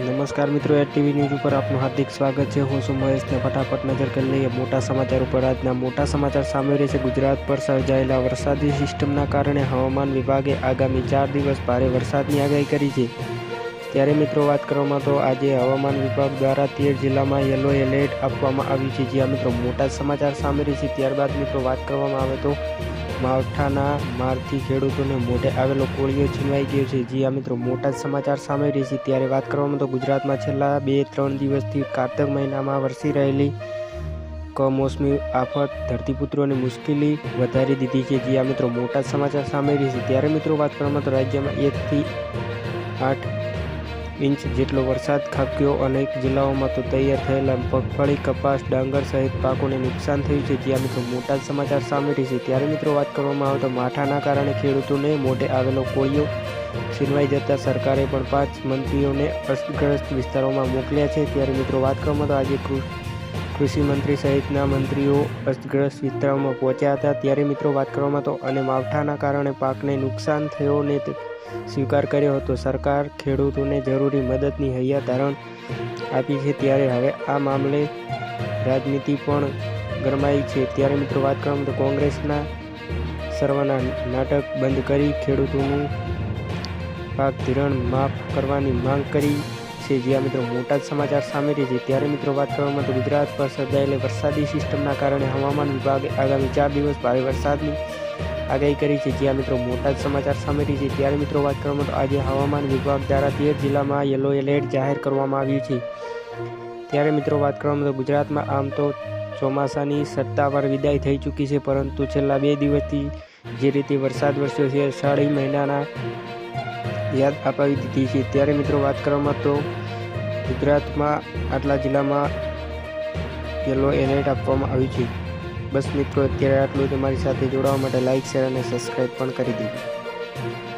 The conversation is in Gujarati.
નમસ્કાર મિત્રો એડ ટીવી ન્યૂઝ ઉપર આપનું હાર્દિક સ્વાગત છે. હું છું મહેશને ફટાફટ નજર કરી લઈએ. મોટા સમાચાર ઉપર આજના મોટા સમાચાર સામે રહે છે ગુજરાત પર સર્જાયેલા વરસાદી સિસ્ટમના કારણે હવામાન વિભાગે આગામી ચાર દિવસ ભારે વરસાદની આગાહી કરી છે. ત્યારે મિત્રો, વાત કરવામાં તો આજે હવામાન વિભાગ દ્વારા તેર જિલ્લામાં યલો એલર્ટ આપવામાં આવ્યું છે. જ્યાં મિત્રો મોટા સમાચાર સામે રહે છે ત્યારબાદ મિત્રો, વાત કરવામાં આવે તો માવઠાના મારથી ખેડૂતોને મોઢે આવેલો કોળીઓ છીનવાઈ ગયો છે. જી આ મિત્રો, મોટા સમાચાર સામે રહી છે ત્યારે વાત કરવામાં તો ગુજરાતમાં છેલ્લા બે ત્રણ દિવસથી કારતક મહિનામાં વરસી રહેલી કમોસમી આફત ધરતીપુત્રોની મુશ્કેલી વધારી દીધી છે. જી આ મિત્રો, મોટા સમાચાર સામે રહી છે ત્યારે મિત્રો વાત કરવામાં તો રાજ્યમાં એકથી આઠ ઇંચ જેટલો વરસાદ ખાબક્યો અનેક જિલ્લાઓમાં તો તૈયાર થયેલા મગફળી કપાસ, ડાંગર સહિત પાકોને નુકસાન થયું છે. જ્યાં મિત્રો મોટા સમાચાર સામે છે ત્યારે મિત્રો વાત કરવામાં આવે તો માઠાના કારણે ખેડૂતોને મોઢે આવેલો કોળિયો છીનવાઈ જતા સરકારે પણ પાંચ મંત્રીઓને અસરગ્રસ્ત વિસ્તારોમાં મોકલ્યા છે. ત્યારે મિત્રો વાત કરવામાં તો આજે કૃષિ મંત્રી સહિતના મંત્રીઓ અસરગ્રસ્ત વિસ્તારોમાં પહોંચ્યા હતા. ત્યારે મિત્રો વાત કરવામાં તો અને માવઠાના કારણે પાકને નુકસાન થયોને સ્વીકાર કર્યો હતો. સરકાર ખેડૂતોને જરૂરી મદદની હૈયા ધારણ આપી છે. ત્યારે હવે આ મામલે રાજનીતિ પણ ગરમાઈ છે. ત્યારે મિત્રો વાત કરવામાં તો કોંગ્રેસના સર્વના નાટક બંધ કરી ખેડૂતોનું પાક ધિરણ માફ કરવાની માંગ કરી છે. જ્યાં મિત્રો મોટા જ સમાચાર સામે રહે છે. ત્યારે મિત્રો વાત કરવામાં તો ગુજરાત પર સર્જાયેલી વરસાદી સિસ્ટમના કારણે હવામાન વિભાગે આગામી ચાર દિવસ ભારે વરસાદની આગાહી કરી છે. જ્યાં મિત્રો મોટા જ સમાચાર સામે રહી છે. ત્યારે મિત્રો વાત કરવામાં તો આજે હવામાન વિભાગ દ્વારા તેર જિલ્લામાં યલો એલર્ટ જાહેર કરવામાં આવ્યું છે. ત્યારે મિત્રો વાત કરવામાં તો ગુજરાતમાં આમ તો ચોમાસાની સત્તાવાર વિદાય થઈ ચૂકી છે. પરંતુ છેલ્લા બે દિવસથી જે રીતે વરસાદ વરસ્યો છે, સાડી મહિનાના યાદ અપાવી દીધી છે. ત્યારે મિત્રો વાત કરવામાં તો ગુજરાતમાં, આટલા જિલ્લામાં યલો એલર્ટ આપવામાં આવ્યું છે. બસ મિત્રો, અત્યારે આટલું તમારી સાથે જોડાવા માટે લાઇક શેર અને સબસ્ક્રાઈબ પણ કરી દીધું